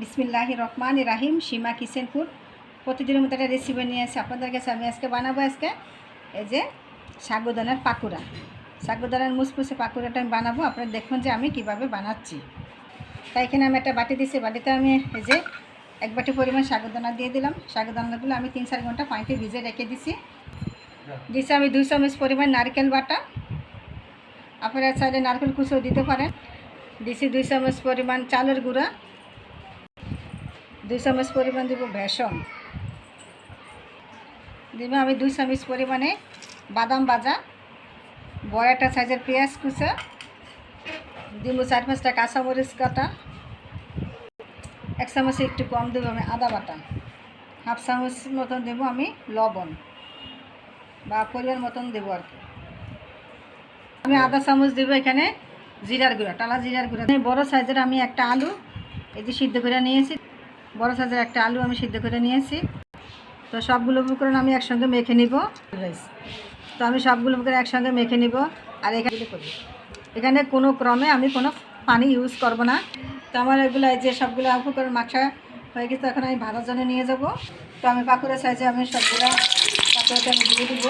বিসমিল্লাহ রহমান রাহিম, সীমা ফুড প্রতিদিনের মতো একটা রেসিপি নিয়ে এসে আপনাদের কাছে। আমি আজকে বানাবো আজকে এই যে সাগুদানার পাকুড়া। সাগুদানার মুসমুসে পাকুড়াটা আমি বানাবো। আপনারা দেখুন যে আমি কীভাবে বানাচ্ছি। তাই এখানে আমি একটা বাটি দিয়েছি বাটিতে আমি এই যে এক বাটি পরিমাণ সাগুদানা দিয়ে দিলাম। সাগুদানাগুলো আমি তিন চার ঘণ্টা পানিতে ভিজে রেখে দিছি। দিছি আমি দুই চামচ পরিমাণ নারকেল বাটা। আপনারা চাইলে নারকেল কুচো দিতে পারেন। দিছি দুই চামচ পরিমাণ চালের গুঁড়া। দুই চামচ পরিমাণ দিব বেসন দিব আমি দুই চামচ পরিমাণে বাদাম ভাজা। বড় একটা সাইজের পেঁয়াজ কুচা। দিব চার পাঁচটা কাঁচামরিচ কাটা। এক চামচ একটু কম দেবো আমি আদা বাটা। হাফ চামচ মতন দেবো আমি লবণ। বা পরিমাণ মতন দেবো আর কি। আমি আদা চামচ দেবো এখানে জিরার গুঁড়া, টালা জিরার গুঁড়া। বড় সাইজের আমি একটা আলু যে সিদ্ধ করে নিয়েছি। বড় সাইজের একটা আলু আমি সিদ্ধ করে নিয়েছি। তো সবগুলো উপকরণ আমি একসঙ্গে মেখে নিব। তো আমি সবগুলো উপকরণ একসঙ্গে মেখে নিব আর এখানে করি এখানে কোনো ক্রমে আমি কোনো পানি ইউজ করব না। তো আমার এগুলো যে সবগুলো উপকরণ মাখা হয়ে গেছে, এখন আমি ভাজার জন্য নিয়ে যাব। তো আমি পাকুড়া সাইজে আমি সবগুলো পাকুড়াতে আমি দিয়ে দিব।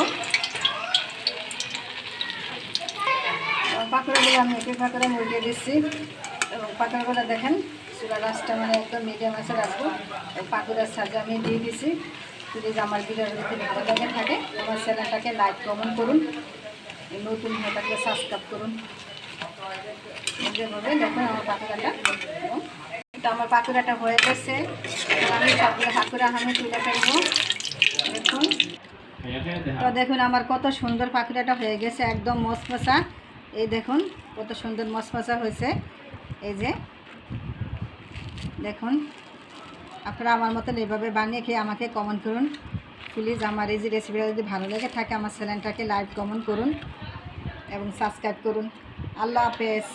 পাকোড়াগুলো আমি একে পাকোড়া মুরগিয়ে দিচ্ছি। এবং পাকোড়াগুলো দেখেন, চুলা রাসটা মানে একদম মিডিয়াম আছে রাখব। পাকুড়ার সাথে আমি দিয়ে দিছি। প্লিজ আমার ভিডিও যদি ভালো লাগে থাকে, আমার চ্যানেলটাকে লাইক কমেন্ট করুন। নতুন মেয়েটাকে সাবস্ক্রাইব করুন। যেভাবে দেখুন আমার পাকুড়াটা তো আমার পাকুড়াটা হয়ে গেছে। আমি সবগুলো আমি তুলে ফেলব। দেখুন। তো দেখুন আমার কত সুন্দর পাখিটাটা হয়ে গেছে, একদম মশমশা এই দেখুন, কত সুন্দর মশমশা হয়েছে। এই যে, দেখুন, আপনারা আমার মতন এইভাবে বানিয়ে খেয়ে আমাকে কমেন্ট করুন। প্লিজ আমার এই যে রেসিপিটা যদি ভালো লেগে থাকে, আমার চ্যানেলটাকে লাইক কমেন্ট করুন এবং সাবস্ক্রাইব করুন। আল্লাহ হাফেজ।